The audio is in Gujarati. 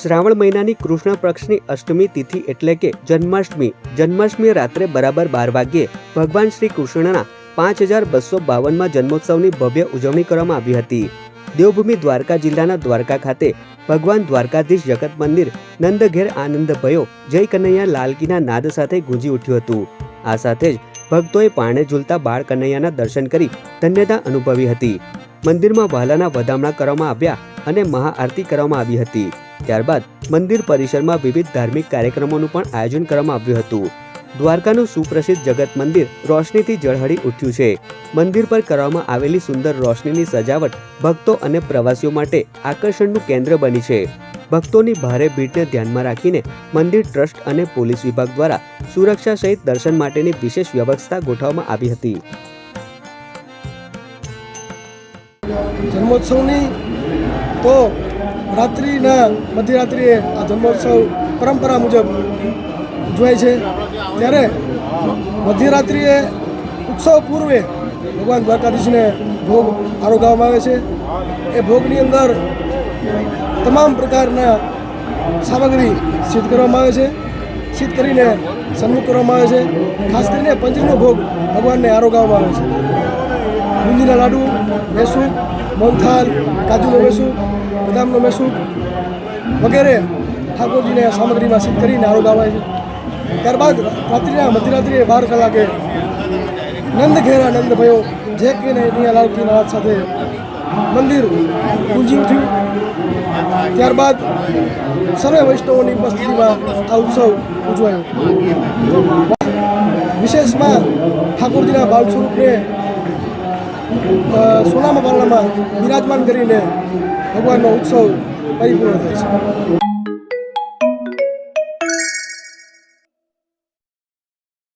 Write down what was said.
શ્રાવણ મહિનાની કૃષ્ણ પક્ષની અષ્ટમી તિથિ એટલે કે જન્માષ્ટમી. જન્માષ્ટમી રાત્રે બરાબર બાર વાગ્યે ભગવાન શ્રી કૃષ્ણના પાંચ હજાર બસો બાવનમાં જન્મોત્સવની ભવ્ય ઉજવણી કરવામાં આવી હતી. દેવભૂમિ દ્વારકા જિલ્લાના દ્વારકા ખાતે ભગવાન દ્વારકાધીશ જગત મંદિર નંદઘેર આનંદ ભયો જય કનૈયા લાલકીના નાદ સાથે ગુંજી ઉઠ્યું હતું. આ સાથે જ ભક્તોએ પાણે ઝૂલતા બાળ કનૈયાના દર્શન કરી ધન્યતા અનુભવી હતી. મંદિરમાં વહાલાના વધામણા કરવામાં આવ્યા અને મહાઆરતી કરવામાં આવી હતી. ત્યારબાદ મંદિર પરિસરમાં વિવિધ ધાર્મિક કાર્યક્રમોનું પણ આયોજન કરવામાં આવ્યું હતું. દ્વારકાનું સુપ્રસિદ્ધ જગત મંદિર રોશનીથી જળહળી ઉઠ્યું છે. મંદિર પર કરવામાં આવેલી સુંદર રોશનીની સજાવટ ભક્તો અને પ્રવાસીઓ માટે આકર્ષણનું કેન્દ્ર બની છે. ભક્તોની ભારે ભીડને ધ્યાનમાં રાખીને મંદિર ટ્રસ્ટ અને પોલીસ વિભાગ દ્વારા સુરક્ષા સહિત દર્શન માટેની વિશેષ વ્યવસ્થા ગોઠવવામાં આવી હતી. જન્મોત્સવની તો રાત્રિના મધ્યરાત્રિએ આ જન્મોત્સવ પરંપરા મુજબ ઉજવાય છે. ત્યારે મધ્યરાત્રિએ ઉત્સવ પૂર્વે ભગવાન દ્વારકાધીશને ભોગ આરોગવામાં આવે છે. એ ભોગની અંદર તમામ પ્રકારના સામગ્રી સિદ્ધ કરવામાં આવે છે. સિદ્ધ કરીને સન્મુખ કરવામાં આવે છે. ખાસ કરીને પંચનો ભોગ ભગવાનને આરોગવામાં આવે છે. બુંદીના લાડુ મેસૂબ મોહનથાલ કાજુનો મેસૂબ બદામનો મેસૂબ વગેરે ઠાકોરજીને સામગ્રીમાં સિદ્ધ કરીને આરોગાવાય છે. ત્યારબાદ રાત્રિના મધ્યરાત્રિએ બાર કલાકે નંદ ઘેરા નંદ ભયો, જે કે નિયા લાલકીના હાથ સાથે મંદિર ગુંજી ઉઠ્યું. ત્યારબાદ સર્વે વૈષ્ણવોની ઉપસ્થિતિમાં આ ઉત્સવ ઉજવાયો. વિશેષમાં ઠાકોરજીના બાળ સ્વરૂપને સોનામાં પાલનામાં બિરાજમાન કરીને ભગવાનનો ઉત્સવ પરિપૂર્ણ થાય છે.